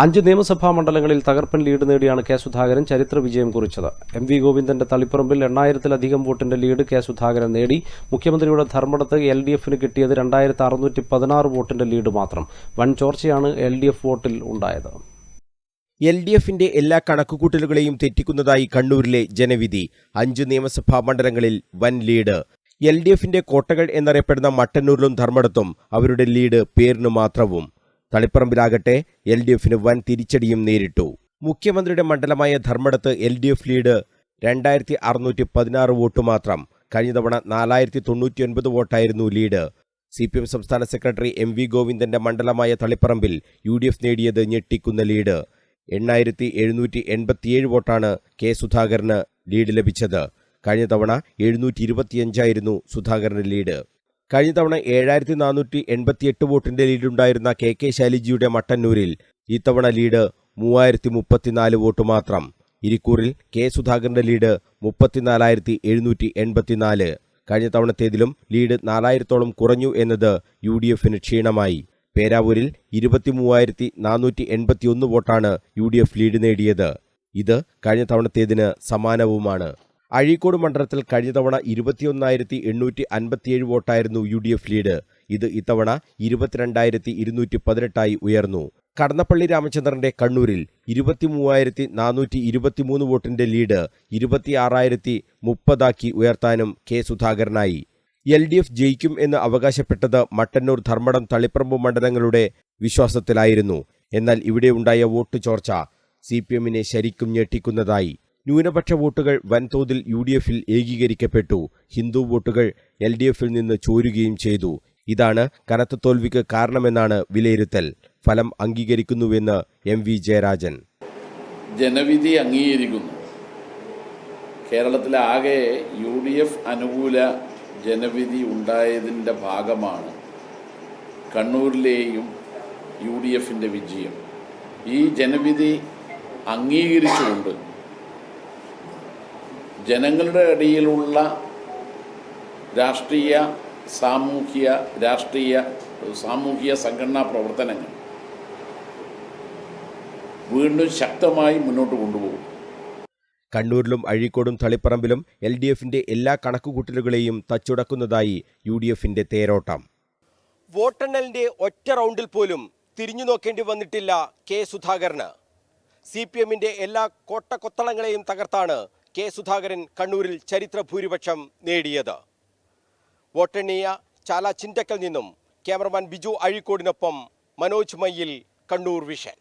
അഞ്ച് നിയമസഭാ മണ്ഡലങ്ങളിൽ തകർപ്പൻ ലീഡ് നേടിയാണ് കെ സുധാകരൻ ചരിത്ര വിജയം കുറിച്ചത്. എം വി ഗോവിന്ദന്റെ തളിപ്പറമ്പിൽ എണ്ണായിരത്തിലധികം വോട്ടിന്റെ ലീഡ് കെ സുധാകരൻ നേടി. മുഖ്യമന്ത്രിയുടെ ധർമ്മടത്ത് എൽ ഡി എഫിന് കിട്ടിയത് രണ്ടായിരത്തി അറുന്നൂറ്റി പതിനാറ് വോട്ടിന്റെ ലീഡ് മാത്രം. വൻ ചോർച്ചയാണ് എൽ ഡി എഫ് വോട്ടിൽ ഉണ്ടായത്. എൽ ഡി എഫിന്റെ എല്ലാ കണക്കുകൂട്ടലുകളെയും തെറ്റിക്കുന്നതായി കണ്ണൂരിലെ ജനവിധി. അഞ്ച് നിയമസഭാ മണ്ഡലങ്ങളിൽ വൻ ലീഡ്. എൽ ഡി എഫിന്റെ കോട്ടകൾ എന്നറിയപ്പെടുന്ന മട്ടന്നൂരിലും ധർമ്മടത്തും അവരുടെ ലീഡ് പേരിനു മാത്രവും. തളിപ്പറമ്പിലാകട്ടെ എൽ ഡി എഫിന് വൻ തിരിച്ചടിയും നേരിട്ടു. മുഖ്യമന്ത്രിയുടെ മണ്ഡലമായ ധർമ്മടത്ത് എൽ ഡി എഫ് ലീഡ് രണ്ടായിരത്തി അറുന്നൂറ്റി പതിനാറ് വോട്ട് മാത്രം. കഴിഞ്ഞ തവണ നാലായിരത്തി തൊണ്ണൂറ്റിയൊൻപത് വോട്ടായിരുന്നു ലീഡ്. സി പി എം സംസ്ഥാന സെക്രട്ടറി എം വി ഗോവിന്ദന്റെ മണ്ഡലമായ തളിപ്പറമ്പിൽ യു ഡി എഫ് നേടിയത് ഞെട്ടിക്കുന്ന ലീഡ്. എണ്ണായിരത്തി എഴുന്നൂറ്റി എൺപത്തിയേഴ് വോട്ടാണ് കെ സുധാകരന് ലീഡ് ലഭിച്ചത്. കഴിഞ്ഞ തവണ എഴുന്നൂറ്റി ഇരുപത്തിയഞ്ചായിരുന്നു സുധാകരന്റെ ലീഡ്. കഴിഞ്ഞ തവണ ഏഴായിരത്തി നാനൂറ്റി എൺപത്തിയെട്ട് വോട്ടിന്റെ ലീഡുണ്ടായിരുന്ന കെ കെ ശൈലജിയുടെ മട്ടന്നൂരിൽ ഇത്തവണ ലീഡ് മൂവായിരത്തി മുപ്പത്തിനാല് വോട്ട് മാത്രം. ഇരിക്കൂറിൽ കെ സുധാകരന്റെ ലീഡ് മുപ്പത്തിനാലായിരത്തി എഴുന്നൂറ്റി എൺപത്തിനാല് കഴിഞ്ഞ തവണത്തേതിലും ലീഡ് നാലായിരത്തോളം കുറഞ്ഞു എന്നത് യു ഡി എഫിന് ക്ഷീണമായി. പേരാവൂരിൽ ഇരുപത്തിമൂവായിരത്തി നാനൂറ്റി എൺപത്തിയൊന്ന് വോട്ടാണ് യു ഡി എഫ് ലീഡ് നേടിയത്. ഇത് കഴിഞ്ഞ തവണത്തേതിന് സമാനവുമാണ്. അഴീക്കോട് മണ്ഡലത്തിൽ കഴിഞ്ഞ തവണ ഇരുപത്തിയൊന്നായിരത്തി എണ്ണൂറ്റി അൻപത്തിയേഴ് വോട്ടായിരുന്നു യു ഡി എഫ് ലീഡ്. ഇത് ഇത്തവണ ഇരുപത്തിരണ്ടായിരത്തി ഇരുന്നൂറ്റി പതിനെട്ടായി ഉയർന്നു. കടന്നപ്പള്ളി രാമചന്ദ്രന്റെ കണ്ണൂരിൽ ഇരുപത്തിമൂവായിരത്തി നാനൂറ്റി ഇരുപത്തിമൂന്ന് വോട്ടിന്റെ ലീഡ് ഇരുപത്തിയാറായിരത്തി മുപ്പതാക്കി ഉയർത്താനും കെ സുധാകരനായി. എൽ ഡി എഫ് ജയിക്കും എന്ന് അവകാശപ്പെട്ടത് മട്ടന്നൂർ ധർമ്മടം തളിപ്പറമ്പ് മണ്ഡലങ്ങളുടെ വിശ്വാസത്തിലായിരുന്നു. എന്നാൽ ഇവിടെയുണ്ടായ വോട്ട് ചോർച്ച സി പി എമ്മിനെ ശരിക്കും ഞെട്ടിക്കുന്നതായി. ന്യൂനപക്ഷ വോട്ടുകൾ വൻതോതിൽ യു ഡി എഫിൽ ഏകീകരിക്കപ്പെട്ടു. ഹിന്ദു വോട്ടുകൾ എൽ ഡി എഫിൽ നിന്ന് ചോരുകയും ചെയ്തു. ഇതാണ് കനത്ത തോൽവിക്ക് കാരണമെന്നാണ് വിലയിരുത്തൽ. ഫലം അംഗീകരിക്കുന്നുവെന്ന് എം വി ജയരാജൻ. ജനവിധി അംഗീകരിക്കുന്നു. കേരളത്തിലെ ആകെ യു ഡി എഫ് അനുകൂല ജനവിധി ഉണ്ടായതിന്റെ ഭാഗമാണ് കണ്ണൂരിലെയും യു ഡി എഫിന്റെ വിജയം. ഈ ജനവിധി അംഗീകരിച്ചുകൊണ്ട് ജനങ്ങളുടെ ഇടയിലുള്ള രാഷ്ട്രീയ സാമൂഹ്യ രാഷ്ട്രീയ സാമൂഹിക സംഘടനാ പ്രവർത്തനങ്ങൾ വീണ്ടും ശക്തമായി മുന്നോട്ട് കൊണ്ടുപോകും. കണ്ണൂരിലും അഴീക്കോടും തളിപ്പറമ്പിലും എൽ ഡി എഫിന്റെ എല്ലാ കണക്കുകൂട്ടലുകളെയും തച്ചുടക്കുന്നതായി യു ഡി എഫിന്റെ തേരോട്ടം. വോട്ടെണ്ണലിന്റെ ഒറ്റ റൗണ്ടിൽ പോലും തിരിഞ്ഞു നോക്കേണ്ടി വന്നിട്ടില്ല കെ സുധാകരന്. സി പി എമ്മിന്റെ എല്ലാ കോട്ടക്കൊത്തളങ്ങളെയും തകർത്താണ് കെ സുധാകരൻ കണ്ണൂരിൽ ചരിത്ര ഭൂരിപക്ഷം നേടിയത്. വോട്ടെണ്ണിയ ചാല ചിന്തക്കൽ നിന്നും ക്യാമറമാൻ ബിജു അഴീക്കോടിനൊപ്പം മനോജ് മയ്യിൽ കണ്ണൂർ വിഷൻ.